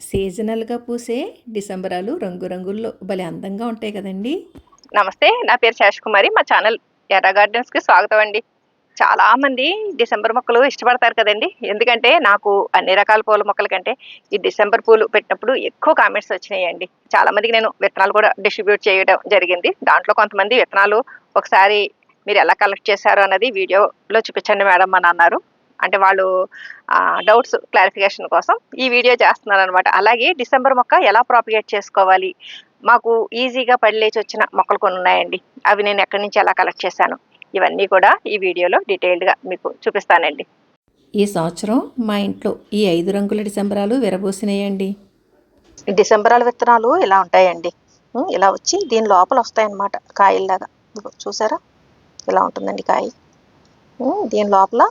సీజనల్గా పూసే డిసెంబరాలు రంగురంగుల్లో భలే అందంగా ఉంటాయి కదండి. నమస్తే నా పేరు శేష్ కుమారి మా ఛానల్ ఎర్ర గార్డెన్స్కి స్వాగతం అండి. చాలామంది డిసెంబర్ మొక్కలు ఇష్టపడతారు కదండి. ఎందుకంటే నాకు అన్ని రకాల పూల మొక్కల కంటే ఈ డిసెంబర్ పూలు పెట్టినప్పుడు ఎక్కువ కామెంట్స్ వచ్చినాయండి. చాలామందికి నేను విత్తనాలు కూడా డిస్ట్రిబ్యూట్ చేయడం జరిగింది. దాంట్లో కొంతమంది విత్తనాలు ఒకసారి మీరు ఎలా కలెక్ట్ చేశారు అన్నది వీడియోలో చూపించండి మేడం అని అన్నారు. అంటే వాళ్ళు డౌట్స్ క్లారిఫికేషన్ కోసం ఈ వీడియో చేస్తున్నారు అనమాట అలాగే డిసెంబర్ మొక్క ఎలా ప్రాపిగేట్ చేసుకోవాలి? మాకు ఈజీగా పడి లేచి వచ్చిన మొక్కలు కొన్ని ఉన్నాయండి. అవి నేను ఎక్కడి నుంచి ఎలా కలెక్ట్ చేశాను? ఇవన్నీ కూడా ఈ వీడియోలో డీటెయిల్డ్గా మీకు చూపిస్తానండి. ఈ సంవత్సరం మా ఇంట్లో ఈ ఐదు రంగుల డిసెంబరాలు విరబోసినాయండి. డిసెంబరాల విత్తనాలు ఇలా ఉంటాయండి. ఇలా వచ్చి దీని లోపల వస్తాయన్నమాట కాయల్లాగా. చూసారా? ఇలా ఉంటుందండి కాయ. దీని లోపల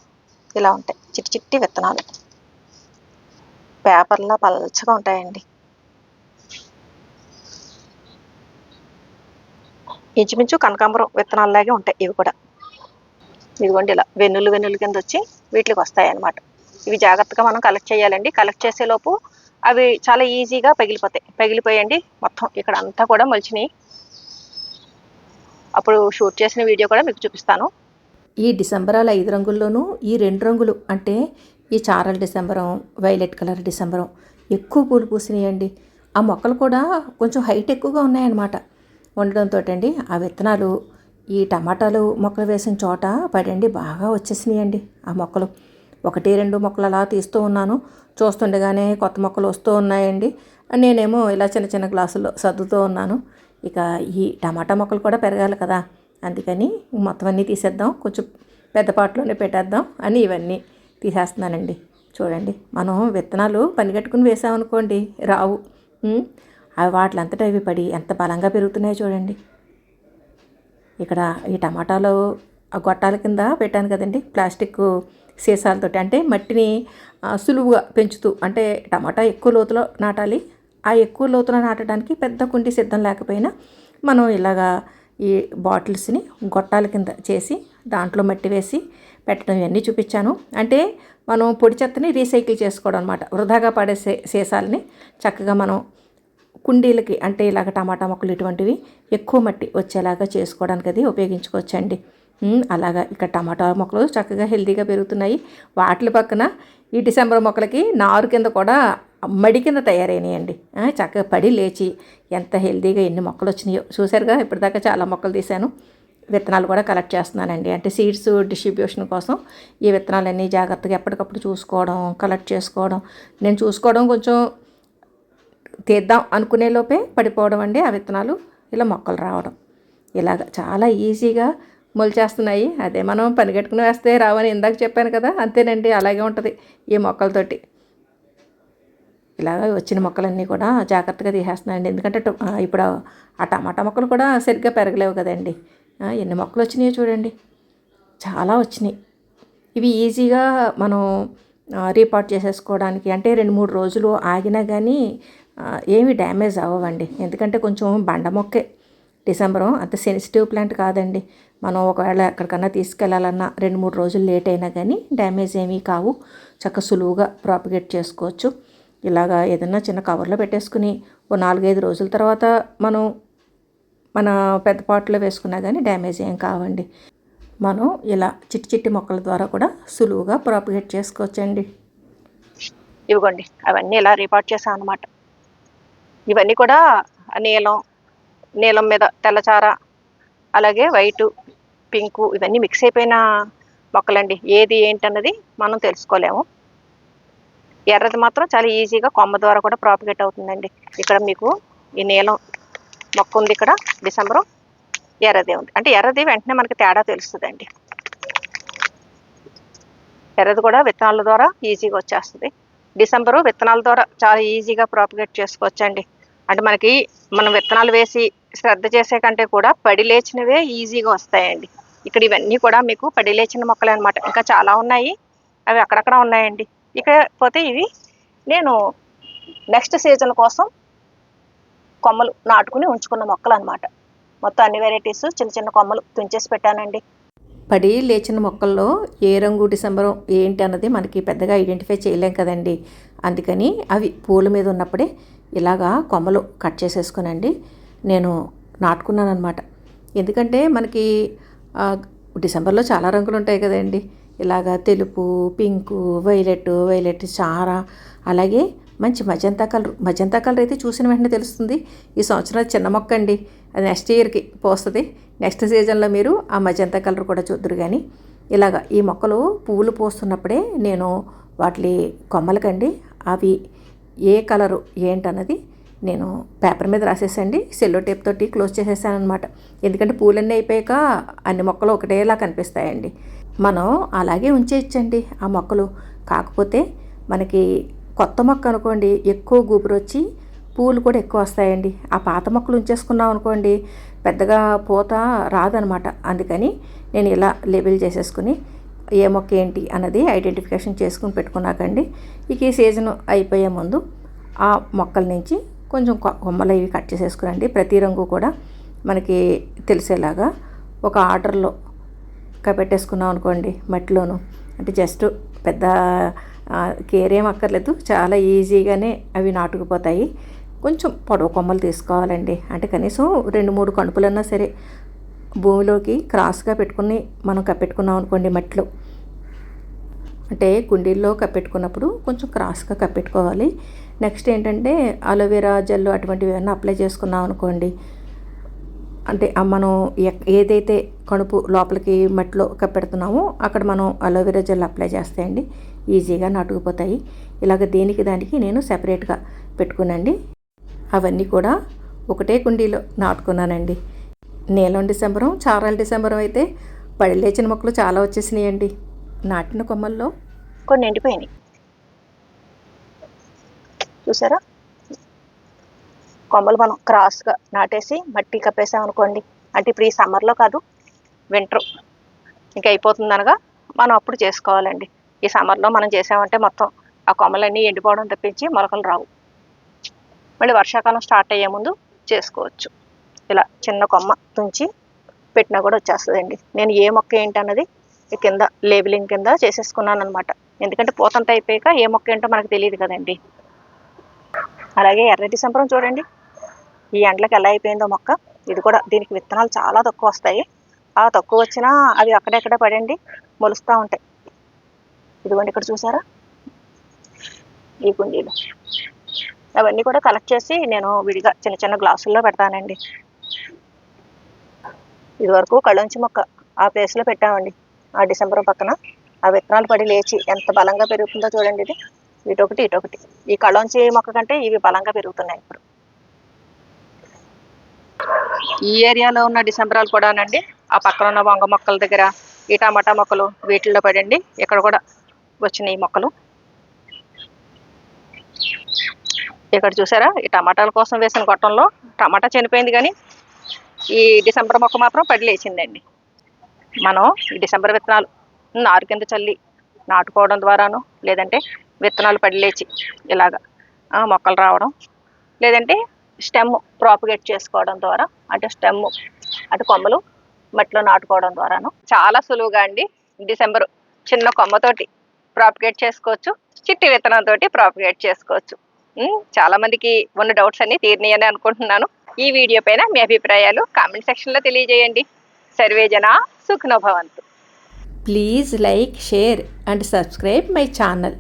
ఇలా ఉంటాయి. చిట్టి చిట్టి విత్తనాలు. పేపర్లా పల్చగా ఉంటాయండి. ఇంచుమించు కనకాంబరం విత్తనాలలాగే ఉంటాయి ఇవి కూడా. ఇదిగోండి ఇలా వెన్నులు వెన్నులు కింద వచ్చి వీటికి వస్తాయి అన్నమాట ఇవి జాగ్రత్తగా మనం కలెక్ట్ చేయాలండి. కలెక్ట్ చేసేలోపు అవి చాలా ఈజీగా పగిలిపోతాయి. పగిలిపోయండి. మొత్తం ఇక్కడ అంతా కూడా మొలిచినాయి. అప్పుడు షూట్ చేసిన వీడియో కూడా మీకు చూపిస్తాను. ఈ డిసెంబరాలు ఐదు రంగుల్లోనూ ఈ రెండు రంగులు అంటే ఈ చారల డిసెంబరం వైలెట్ కలర్ డిసెంబరం ఎక్కువ పూలు పూసినాయండి. ఆ మొక్కలు కూడా కొంచెం హైట్ ఎక్కువగా ఉన్నాయన్నమాట. ఉండడంతో అండి ఆ విత్తనాలు ఈ టమాటాలు మొక్కలు వేసిన చోట పడండి బాగా వచ్చేసినాయండి ఆ మొక్కలు. ఒకటి రెండు మొక్కలు అలా తీస్తూ ఉన్నాను. చూస్తుండగానే కొత్త మొక్కలు వస్తూ ఉన్నాయండి. నేనేమో ఇలా చిన్న చిన్న గ్లాసుల్లో సర్దుతూ ఉన్నాను. ఇక ఈ టమాటా మొక్కలు కూడా పెరగాలి కదా. అందుకని మొత్తం అన్నీ తీసేద్దాం. కొంచెం పెద్ద పాటలోనే పెట్టేద్దాం అని ఇవన్నీ తీసేస్తున్నానండి. చూడండి మనం విత్తనాలు పనిగట్టుకుని వేసామనుకోండి రావు. అవి అవి వాటిలంతటా అవి పడి ఎంత బలంగా పెరుగుతున్నాయో చూడండి. ఇక్కడ ఈ టమాటాలు ఆ గొట్టాల కింద పెట్టాను కదండి ప్లాస్టిక్ సీసాలతోటి. అంటే మట్టిని సులువుగా పెంచుతూ అంటే టమాటా ఎక్కువ లోతులో నాటాలి. ఆ ఎక్కువ లోతులో నాటడానికి పెద్ద కుండి సిద్ధం లేకపోయినా మనం ఇలాగా ఈ బాటిల్స్ని గొట్టాల కింద చేసి దాంట్లో మట్టి వేసి పెట్టడం ఇవన్నీ చూపించాను. అంటే మనం పొడి చెత్తని రీసైకిల్ చేసుకోవడం అనమాట వృధాగా పడే సీసాలని చక్కగా మనం కుండీలకి అంటే ఇలాగ టమాటా మొక్కలు ఇటువంటివి ఎక్కువ మట్టి వచ్చేలాగా చేసుకోవడానికి అది ఉపయోగించుకోవచ్చండి. అలాగా ఇక్కడ టమాటా మొక్కలు చక్కగా హెల్తీగా పెరుగుతున్నాయి. వాటి పక్కన ఈ డిసెంబర్ మొక్కలకి నారు కింద కూడా మడి కింద తయారైనాయండి చక్కగా పడి లేచి ఎంత హెల్తీగా ఎన్ని మొక్కలు వచ్చినాయో చూసారుగా ఇప్పటిదాకా చాలా మొక్కలు తీశాను. విత్తనాలు కూడా కలెక్ట్ చేస్తున్నానండి. అంటే సీడ్స్ డిస్ట్రిబ్యూషన్ కోసం ఈ విత్తనాలన్నీ జాగ్రత్తగా ఎప్పటికప్పుడు చూసుకోవడం కలెక్ట్ చేసుకోవడం. నేను చూసుకోవడం కొంచెం తీద్దాం అనుకునే లోపే పడిపోవడం అండి ఆ విత్తనాలు ఇలా మొక్కలు రావడం. ఇలాగ చాలా ఈజీగా మొలిచేస్తున్నాయి అదే మనం పనిగట్టుకుని వేస్తే రావని ఇందాక చెప్పాను కదా అంతేనండి అలాగే ఉంటుంది ఈ మొక్కలతోటి. ఇలాగ వచ్చిన మొక్కలన్నీ కూడా జాగ్రత్తగా తీసేస్తున్నాయండి. ఎందుకంటే ఇప్పుడు ఆ టమాటా మొక్కలు కూడా సరిగ్గా పెరగలేవు కదండి. ఎన్ని మొక్కలు వచ్చినాయో చూడండి. చాలా వచ్చినాయి. ఇవి ఈజీగా మనం రీపాట్ చేసేసుకోవడానికి అంటే రెండు మూడు రోజులు ఆగినా కానీ ఏమి ఏమీ డ్యామేజ్ అవ్వవండి. ఎందుకంటే కొంచెం బండ మొక్కే. డిసెంబరు అంత సెన్సిటివ్ ప్లాంట్ కాదండి. మనం ఒకవేళ ఎక్కడికన్నా తీసుకెళ్ళాలన్నా రెండు మూడు రోజులు లేట్ అయినా కానీ డ్యామేజ్ ఏమీ కావు. చక్క సులువుగా ప్రాపగేట్ చేసుకోవచ్చు. ఇలాగా ఏదన్నా చిన్న కవర్లో పెట్టేసుకుని ఓ నాలుగైదు రోజుల తర్వాత మనం మన పెద్ద పాట్లో వేసుకున్నా కానీ డ్యామేజ్ ఏం కావండి. మనం ఇలా చిట్టి చిట్టి మొక్కల ద్వారా కూడా సులువుగా ప్రాపిగేట్ చేసుకోవచ్చండి. ఇవిగోండి అవన్నీ ఇలా రిపోర్ట్ చేశాను అనమాట ఇవన్నీ కూడా నీలం నీలం మీద తెల్లచార అలాగే వైటు పింకు ఇవన్నీ మిక్స్ అయిపోయిన మొక్కలండి. ఏది ఏంటన్నది మనం తెలుసుకోలేము. ఎర్రది మాత్రం చాలా ఈజీగా కొమ్మ ద్వారా కూడా ప్రాపిగేట్ అవుతుందండి. ఇక్కడ మీకు ఈ నీలం మొక్క ఉంది ఇక్కడ డిసెంబరు ఎర్రది ఉంది. అంటే ఎర్రది వెంటనే మనకి తేడా తెలుస్తుందండి. ఎర్రది కూడా విత్తనాల ద్వారా ఈజీగా వచ్చేస్తుంది. డిసెంబరు విత్తనాల ద్వారా చాలా ఈజీగా ప్రాపిగేట్ చేసుకోవచ్చండి. అంటే మనకి మనం విత్తనాలు వేసి శ్రద్ధ చేసే కంటే కూడా పడి లేచినవే ఈజీగా వస్తాయండి. ఇక్కడ ఇవన్నీ కూడా మీకు పడి లేచిన మొక్కలే అనమాట ఇంకా చాలా ఉన్నాయి. అవి అక్కడక్కడ ఉన్నాయండి. ఇక్కడ పోతే ఇవి. నేను నెక్స్ట్ సీజన్ కోసం కొమ్మలు నాటుకుని ఉంచుకున్న మొక్కలు అనమాట మొత్తం అన్ని వెరైటీస్ చిన్న చిన్న కొమ్మలు తుంచేసి పెట్టానండి. పడి లేచిన మొక్కల్లో ఏ రంగు డిసెంబరం ఏంటి అన్నది మనకి పెద్దగా ఐడెంటిఫై చేయలేం కదండి. అందుకని అవి పూల మీద ఉన్నప్పుడే ఇలాగా కొమ్మలు కట్ చేసేసుకునండి. నేను నాటుకున్నాను అనమాట ఎందుకంటే మనకి డిసెంబర్లో చాలా రంగులు ఉంటాయి కదండి. ఇలాగా తెలుపు పింకు వైలెట్ వైలెట్ చారా అలాగే మంచి మజంతా కలర్. మజంతా కలర్ అయితే చూసిన వెంటనే తెలుస్తుంది. ఈ సంవత్సరం చిన్న మొక్క అండి. అది నెక్స్ట్ ఇయర్కి పోస్తుంది. నెక్స్ట్ సీజన్లో మీరు ఆ మజంతా కలర్ కూడా చూద్దరు కానీ ఇలాగ ఈ మొక్కలు పువ్వులు పోస్తున్నప్పుడే నేను వాటి కొమ్మలకండి. అవి ఏ కలరు ఏంటన్నది నేను పేపర్ మీద రాసేసండి. సెల్లో టేప్ తోటి క్లోజ్ చేసేసాను అనమాట ఎందుకంటే పూలన్నీ అయిపోయాక అన్ని మొక్కలు ఒకటేలా కనిపిస్తాయండి. మనం అలాగే ఉంచేయచ్చండి ఆ మొక్కలు. కాకపోతే మనకి కొత్త మొక్క అనుకోండి ఎక్కువ గుబురు వచ్చి పూలు కూడా ఎక్కువ వస్తాయండి. ఆ పాత మొక్కలు ఉంచేసుకున్నాం అనుకోండి పెద్దగా పూత రాదనమాట. అందుకని నేను ఇలా లేబుల్ చేసేసుకుని ఏ మొక్క ఏంటి అన్నది ఐడెంటిఫికేషన్ చేసుకుని పెట్టుకున్నాకండి. ఇక ఈ సీజన్ అయిపోయే ముందు ఆ మొక్కల నుంచి కొంచెం కొమ్మలు ఇవి కట్ చేసేసుకురండి. ప్రతి రంగు కూడా మనకి తెలిసేలాగా ఒక ఆర్డర్లో పెట్టేసుకున్నాం అనుకోండి మట్టిలోను. అంటే జస్ట్ పెద్ద కేర్ ఏం అక్కర్లేదు. చాలా ఈజీగానే అవి నాటుకుపోతాయి. కొంచెం పొడవు కొమ్మలు తీసుకోవాలండి. అంటే కనీసం రెండు మూడు కణుపులన్నా సరే భూమిలోకి క్రాస్గా పెట్టుకుని మనం కప్పెట్టుకున్నాం అనుకోండి మట్టిలో. అంటే కుండీల్లో కప్పెట్టుకున్నప్పుడు కొంచెం క్రాస్గా కప్పెట్టుకోవాలి. నెక్స్ట్ ఏంటంటే అలోవెరా జెల్ అటువంటివి ఏమైనా అప్లై చేసుకున్నాం అనుకోండి. అంటే మనం ఎక్- ఏదైతే కణుపు లోపలికి మట్టిలో కప్పెడుతున్నామో అక్కడ మనం అలోవెరా జెల్ అప్లై చేస్తాయండి. ఈజీగా నాటుకుపోతాయి. ఇలాగ దేనికి దానికి నేను సెపరేట్గా పెట్టుకునండి అవన్నీ కూడా ఒకటే కుండీలో నాటుకున్నానండి. నీలం డిసెంబరం చారాల డిసెంబరం అయితే పడి లేచిన మొక్కలు చాలా వచ్చేసినాయండి. నాటిన కొమ్మల్లో కొన్ని ఎండిపోయినాయి. చూసారా? కొమ్మలు మనం క్రాస్గా నాటేసి మట్టి కప్పేసామనుకోండి అంటే ఇప్పుడు ఈ సమ్మర్లో కాదు వింటర్ ఇంకా అయిపోతుంది అనగా మనం అప్పుడు చేసుకోవాలండి. ఈ సమ్మర్లో మనం చేసామంటే మొత్తం ఆ కొమ్మలన్నీ ఎండిపోవడం తప్పించి మొలకలు రావు. మళ్ళీ వర్షాకాలం స్టార్ట్ అయ్యే ముందు చేసుకోవచ్చు. ఇలా చిన్న కొమ్మ తుంచి పెట్టినా కూడా వచ్చేస్తుందండి. నేను ఏ మొక్క ఏంటి అన్నది కింద లేబులింగ్ కింద చేసేసుకున్నాను అనమాట. ఎందుకంటే పూతంత అయిపోయాక ఏ మొక్క ఏంటో మనకు తెలియదు కదండి. అలాగే ఎర్రటి సంపరం చూడండి. ఈ ఎండలకు ఎలా అయిపోయిందో మొక్క ఇది కూడా దీనికి విత్తనాలు చాలా తక్కువ వస్తాయి. ఆ తక్కువ వచ్చినా అవి అక్కడెక్కడ పడండి మొలుస్తూ ఉంటాయి. ఇదిగోండి ఇక్కడ చూసారా? ఈ కుండీలు. అవన్నీ కూడా కలెక్ట్ చేసి నేను విడిగా చిన్న చిన్న గ్లాసుల్లో పెడతానండి. ఇదివరకు కళ్ళొంచి మొక్క ఆ ప్లేస్లో పెట్టామండి. ఆ డిసెంబర్ పక్కన ఆ విత్తనాలు పడి లేచి ఎంత బలంగా పెరుగుతుందో చూడండి ఇది. ఇటొకటి ఇటొకటి. ఈ కళ్ళొంచి మొక్క కంటే ఇవి బలంగా పెరుగుతున్నాయి ఇప్పుడు. ఈ ఏరియాలో ఉన్న డిసెంబరాలు కూడానండి ఆ పక్కన ఉన్న వంగ మొక్కల దగ్గర ఈ టమాటా మొక్కలు వీటిల్లో పడండి ఇక్కడ కూడా వచ్చినాయి ఈ మొక్కలు. ఇక్కడ చూసారా ఈ టమాటాల కోసం వేసిన గొట్టంలో టమాటా చనిపోయింది కానీ ఈ డిసెంబర్ మొక్క మాత్రం పడిలేసిందండి మనం ఈ డిసెంబర్ విత్తనాలు నారు కింద చల్లి నాటుకోవడం ద్వారాను లేదంటే విత్తనాలు పడిలేచి ఇలాగా మొక్కలు రావడం లేదంటే స్టెమ్ ప్రాపగేట్ చేసుకోవడం ద్వారా అంటే స్టెమ్ అంటే కొమ్మలు మట్టిలో నాటుకోవడం ద్వారాను. చాలా సులువుగా అండి. డిసెంబర్ చిన్న కొమ్మతోటి ప్రాపగేట్ చేసుకోవచ్చు. చిట్టి విత్తనంతో ప్రాపగేట్ చేసుకోవచ్చు. చాలా మందికి ఉన్న డౌట్స్ అన్ని తీరినాయని అనుకుంటున్నాను. ఈ వీడియో పైన మీ అభిప్రాయాలు కామెంట్ సెక్షన్లో తెలియజేయండి. సర్వేజన సుఖనోభవంతు please like share and subscribe my channel.